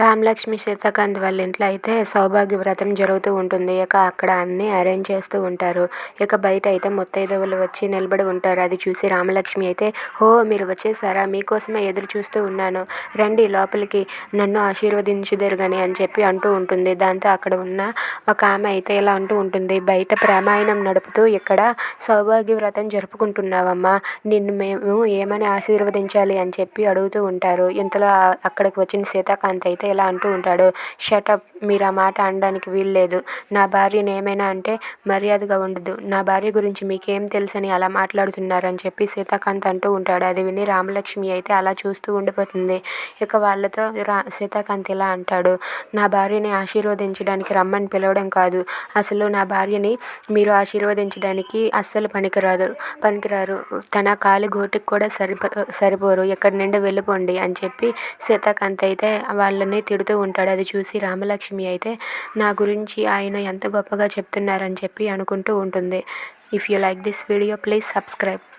రామలక్ష్మి సీతాకాంత్ వాళ్ళ ఇంట్లో అయితే సౌభాగ్య వ్రతం జరుగుతూ ఉంటుంది. ఇక అక్కడ అన్నీ అరేంజ్ చేస్తూ ఉంటారు. ఇక బయట అయితే ముత్తైదవులు వచ్చి నిలబడి ఉంటారు. అది చూసి రామలక్ష్మి అయితే హో మీరు వచ్చేసారా? మీకోసమే ఎదురు చూస్తూ ఉన్నాను. రండి లోపలికి నన్ను ఆశీర్వదించుదురు అని చెప్పి అంటూ ఉంటుంది. దాంతో అక్కడ ఉన్న ఒక ఆమె అయితే ఇలా అంటూ ఉంటుంది బయట ప్రమాయణం నడుపుతూ ఇక్కడ సౌభాగ్య వ్రతం జరుపుకుంటున్నావమ్మా. నిన్ను మేము ఏమని ఆశీర్వదించాలి అని చెప్పి అడుగుతూ ఉంటారు. ఇంతలో అక్కడికి వచ్చిన సీతాకాంత్ అయితే ఇలా అంటూ ఉంటాడు షటప్ మీరు ఆ మాట అనడానికి వీల్లేదు. నా భార్యను ఏమైనా అంటే మర్యాదగా ఉండదు. నా భార్య గురించి మీకేం తెలుసని అలా మాట్లాడుతున్నారని చెప్పి సీతాకాంత్ అంటూ ఉంటాడు. అది విని రామలక్ష్మి అయితే అలా చూస్తూ ఉండిపోతుంది. ఇక వాళ్ళతో రా సీతాకాంత్ ఇలా అంటాడు నా భార్యని ఆశీర్వదించడానికి రమ్మని పిలవడం కాదు. అసలు నా భార్యని మీరు ఆశీర్వదించడానికి అస్సలు పనికిరాదు పనికిరారు. తన కాలి గోటికి కూడా సరిపో సరిపోరు. ఎక్కడి నుండి వెళ్ళిపోండి అని చెప్పి సీతాకాంత్ అయితే వాళ్ళని తిడుతూ ఉంటాడు. అది చూసి రామలక్ష్మి అయితే నా గురించి ఆయన ఎంత గొప్పగా చెప్తున్నారని చెప్పి అనుకుంటూ ఉంటుంది. If you like this video please subscribe